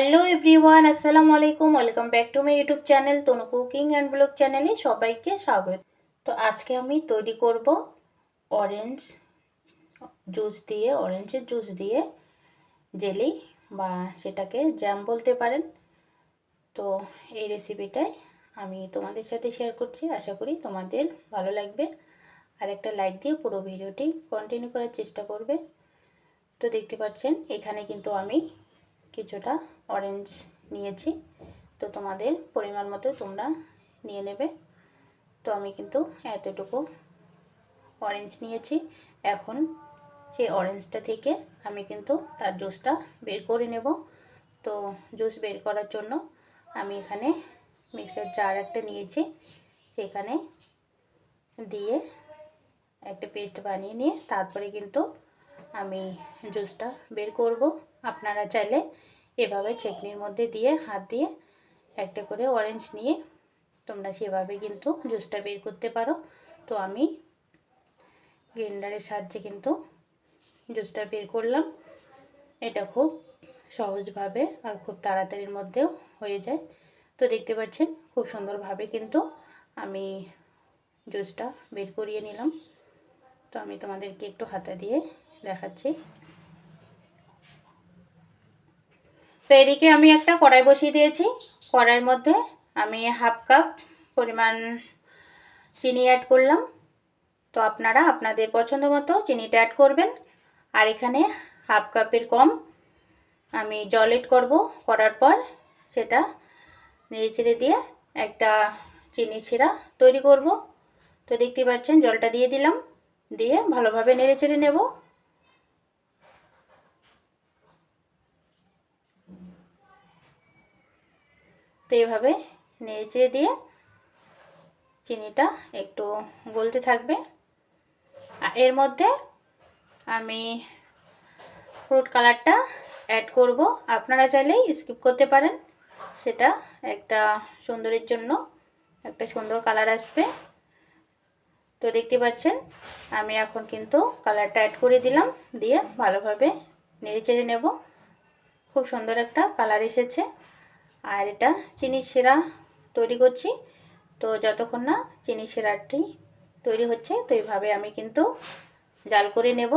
Hello everyone আসসালামু আলাইকুম welcome back to my YouTube channel Tanu cooking and blog চ্যানেলে সবাইকে স্বাগত। তো আজকে আমি তৈরি করব অরেঞ্জ জুস দিয়ে অরেঞ্জের জুস দিয়ে জেলি বা সেটাকে জ্যাম বলতে পারেন। তো এই রেসিপিটাই আমি তোমাদের সাথে শেয়ার করছি। আশা করি তোমাদের ভালো লাগবে। আর একটা লাইক দিয়ে পুরো ভিডিওটি কন্টিনিউ করার চেষ্টা করবে। তো দেখতে পাচ্ছেন, এখানে কিন্তু আমি কিছুটা অরেঞ্জ নিয়েছি। তো তোমাদের পরিমাণ মতো তোমরা নিয়ে নেবে। তো আমি কিন্তু এতটুকু অরেঞ্জ নিয়েছি। এখন সেই অরেঞ্জটা থেকে আমি কিন্তু তার জুসটা বের করে নেব। তো জুস বের করার জন্য আমি এখানে মিক্সার জার একটা নিয়েছি। সেখানে দিয়ে একটা পেস্ট বানিয়ে নিয়ে তারপরে কিন্তু আমি জুসটা বের করব। আপনারা চাইলে এভাবে চেকনির মধ্যে দিয়ে হাত দিয়ে একটা করে অরেঞ্জ নিয়ে তোমরা সেভাবে কিন্তু জুসটা বের করতে পারো। তো আমি গ্রাইন্ডারের সাহায্যে কিন্তু জুসটা বের করলাম। এটা খুব সহজভাবে আর খুব তাড়াতাড়ির মধ্যেও হয়ে যায়। তো দেখতে পাচ্ছেন, খুব সুন্দরভাবে কিন্তু আমি জুসটা বের করিয়ে নিলাম। তো আমি তোমাদেরকে একটু হাতা দিয়ে দেখাচ্ছি। তো এদিকে আমি একটা কড়াই বসিয়ে দিয়েছি। কড়াইয়ের মধ্যে আমি হাফ কাপ পরিমাণ চিনি অ্যাড করলাম। তো আপনারা আপনাদের পছন্দ মতো চিনিটা অ্যাড করবেন। আর এখানে হাফ কাপের কম আমি জল এড করব করার পর সেটা নেড়ে চেড়ে দিয়ে একটা চিনি ছিঁড়া তৈরি করব। তো দেখতে পাচ্ছেন জলটা দিয়ে দিলাম। দিয়ে ভালোভাবে নেড়ে চেড়ে নেব। তো এইভাবে নেড়ে চেড়ে দিয়ে চিনিটা একটু গলতে থাকবে। আর এর মধ্যে আমি ফ্রুট কালারটা অ্যাড করব। আপনারা চাইলেই স্কিপ করতে পারেন। সেটা একটা সুন্দরের জন্য একটা সুন্দর কালার আসবে। তো দেখতে পাচ্ছেন, আমি এখন কিন্তু কালারটা অ্যাড করে দিলাম। দিয়ে ভালোভাবে নেড়ে চেড়ে নেব। খুব সুন্দর একটা কালার এসেছে। আর এটা চিনি সেরা তৈরি করছি। তো যতক্ষণ না চিনি সেরাটি তৈরি হচ্ছে, তো এইভাবে আমি কিন্তু জাল করে নেব।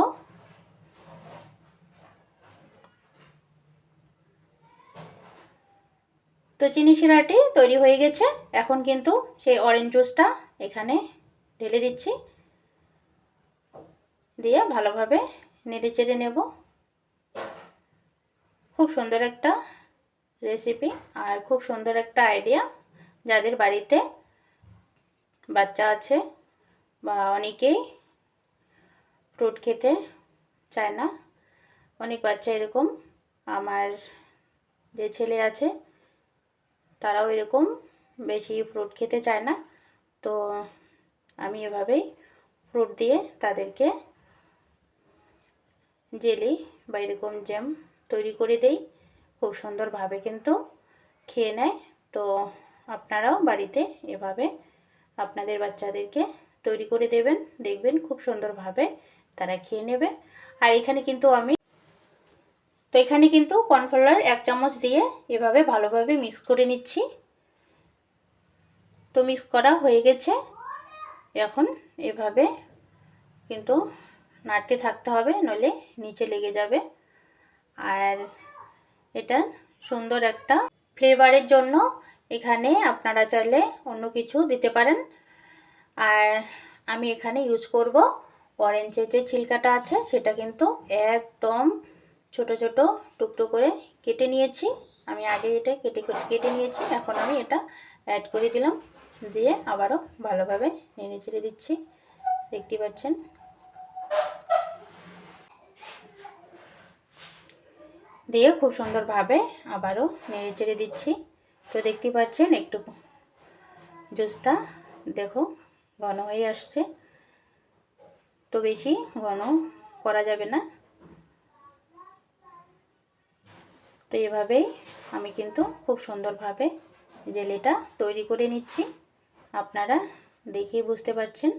তো চিনি শিরাটি তৈরি হয়ে গেছে। এখন কিন্তু সেই অরেঞ্জ জুসটা এখানে ঢেলে দিচ্ছি। দিয়ে ভালোভাবে নেড়ে চেড়ে নেব। খুব সুন্দর একটা রেসিপি আর খুব সুন্দর একটা আইডিয়া যাদের বাড়িতে বাচ্চা আছে বা অনেকেই ফ্রুট খেতে চায় না। অনেক বাচ্চা এরকম। আমার যে ছেলে আছে, তারাও এরকম বেশি ফ্রুট খেতে চায় না। তো আমি এভাবেই ফ্রুট দিয়ে তাদেরকে জেলি বা এরকম জ্যাম তৈরি করে দেই। খুব সুন্দরভাবে কিন্তু খেয়ে নেয়। তো আপনারাও বাড়িতে এভাবে আপনাদের বাচ্চাদেরকে তৈরি করে দেবেন, দেখবেন খুব সুন্দরভাবে তারা খেয়ে নেবে। আর এখানে কিন্তু আমি, তো এখানে কিন্তু কর্নফ্লাওয়ার এক চামচ দিয়ে এভাবে ভালোভাবে মিক্স করে নিচ্ছি। তো মিক্স করা হয়ে গেছে। এখন এভাবে কিন্তু নাড়তে থাকতে হবে নলে নিচে লেগে যাবে। আর এটা সুন্দর একটা ফ্লেভারের জন্য এখানে আপনারা চাইলে অন্য কিছু দিতে পারেন। আর আমি এখানে ইউজ করব অরেঞ্জের যে ছিলকাটা আছে সেটা কিন্তু একদম ছোট ছোট টুকরো করে কেটে নিয়েছি। আমি আগে এটা কেটে কেটে নিয়েছি, এখন আমি এটা অ্যাড করে দিলাম। দিয়ে আবারও ভালোভাবে নেড়ে চেড়ে দিচ্ছি। দেখতে পাচ্ছেন? দিয়ে খুব সুন্দরভাবে আবারও নেড়ে চেড়ে দিচ্ছি। তো দেখতে পাচ্ছেন একটু জুসটা দেখো ঘন হয়ে আসছে। তো বেশি ঘন করা যাবে না। তো এভাবেই আমি কিন্তু খুব সুন্দরভাবে জেলিটা তৈরি করে নিচ্ছি। আপনারা দেখেই বুঝতে পারছেন।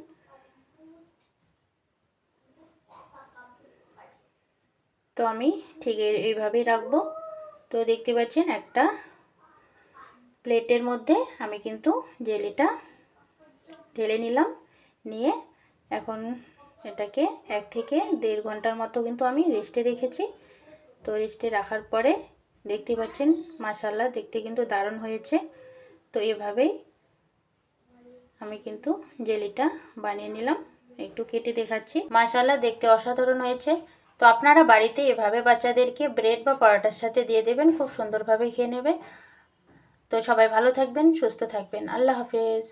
তো আমি ঠিক এইভাবেই রাখব। তো দেখতে পাচ্ছেন একটা প্লেটের মধ্যে আমি কিন্তু জেলিটা ঢেলে নিলাম। নিয়ে এখন এটাকে এক থেকে দেড় ঘণ্টার মতো কিন্তু আমি রেস্টে রেখেছি। তো রেস্টে রাখার পরে দেখতে পাচ্ছেন মাসাল্লা দেখতে কিন্তু দারুণ হয়েছে। তো এভাবেই আমি কিন্তু জেলিটা বানিয়ে নিলাম। একটু কেটে দেখাচ্ছি। মাসাল্লা দেখতে অসাধারণ হয়েছে। তো আপনারা বাড়িতে এভাবে বাচ্চাদেরকে ব্রেড বা পরোটার সাথে দিয়ে দেবেন, খুব সুন্দরভাবে খেয়ে নেবে। তো সবাই ভালো থাকবেন, সুস্থ থাকবেন। আল্লাহ হাফেজ।